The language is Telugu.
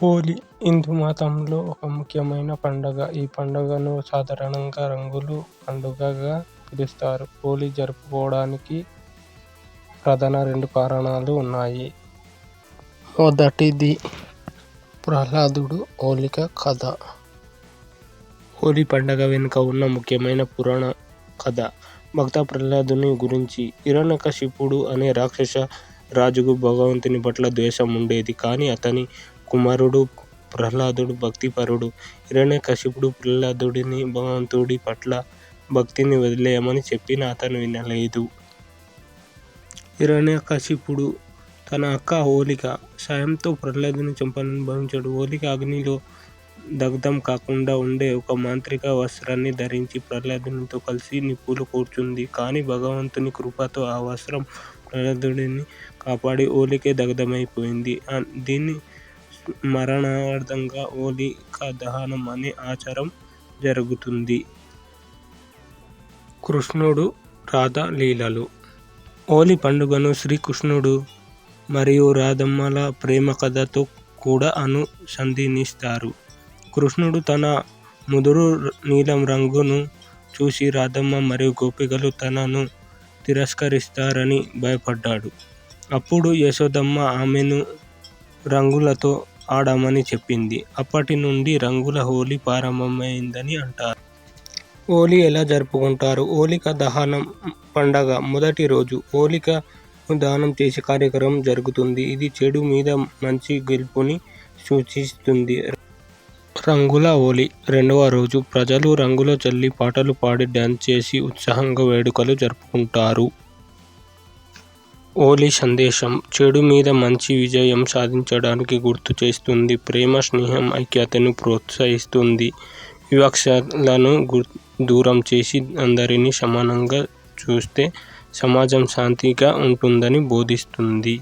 హోలీ హిందూ మతంలో ఒక ముఖ్యమైన పండుగ. ఈ పండుగను సాధారణంగా రంగులు పండుగగా పిలుస్తారు. హోలీ జరుపుకోవడానికి ప్రధాన రెండు కారణాలు ఉన్నాయి. మొదటిది ప్రహ్లాదుడు, హోలిక కథ. హోలీ పండుగ వెనుక ఉన్న ముఖ్యమైన పురాణ కథ భక్త ప్రహ్లాదుని గురించి. హిరణ్యకశిపుడు అనే రాక్షస రాజుకు భగవంతుని పట్ల ద్వేషం ఉండేది. కానీ అతని కుమారుడు ప్రహ్లాదుడు భక్తిపరుడు. హిరణ్యకశిపుడు ప్రహ్లాదుడిని భగవంతుడి పట్ల భక్తిని వదిలేయమని చెప్పినా అతను వినలేదు. హిరణ్యకశిపుడు తన అక్క హోలిక సాయంతో ప్రహ్లాదుని చంపాలని భావించాడు. హోలిక అగ్నిలో దగ్ధం కాకుండా ఉండే ఒక మాంత్రిక వస్త్రాన్ని ధరించి ప్రహ్లాదునితో కలిసి నిప్పులు కూర్చుంది. కానీ భగవంతుని కృపతో ఆ వస్త్రం ప్రహ్లాదుడిని కాపాడి హోళిక దగ్ధమైపోయింది. దీన్ని మరణార్థంగా హోళికా దహనం అనే ఆచారం జరుగుతుంది. కృష్ణుడు, రాధ లీలలు హోలీ పండుగను శ్రీకృష్ణుడు మరియు రాధమ్మల ప్రేమ కథతో కూడా అనుసంధినిస్తారు కృష్ణుడు తన ముదురు నీలం రంగును చూసి రాధమ్మ మరియు గోపికలు తనను తిరస్కరిస్తారని భయపడ్డాడు. అప్పుడు యశోదమ్మ ఆమెను రంగులతో ఆడమని చెప్పింది. అప్పటి నుండి రంగుల హోలీ ప్రారంభమైందని అంటారు. హోలీ ఎలా జరుపుకుంటారు? హోళికా దహనం పండగ మొదటి రోజు హోళికను దహనం చేసే కార్యక్రమం జరుగుతుంది. ఇది చెడు మీద మంచి గెలుపుని సూచిస్తుంది. రంగుల హోలీ రెండవ రోజు ప్రజలు రంగులు చల్లి, పాటలు పాడి, డ్యాన్స్ చేసి ఉత్సాహంగా వేడుకలు జరుపుకుంటారు. ఓలీ సందేశం చెడు మీద మంచి విజయం సాధించడానికి గుర్తు చేస్తుంది. ప్రేమ, స్నేహం, ఐక్యతను ప్రోత్సహిస్తుంది. వివక్షలను దూరం చేసి అందరినీ సమానంగా చూస్తే సమాజం శాంతిగా ఉంటుందని బోధిస్తుంది.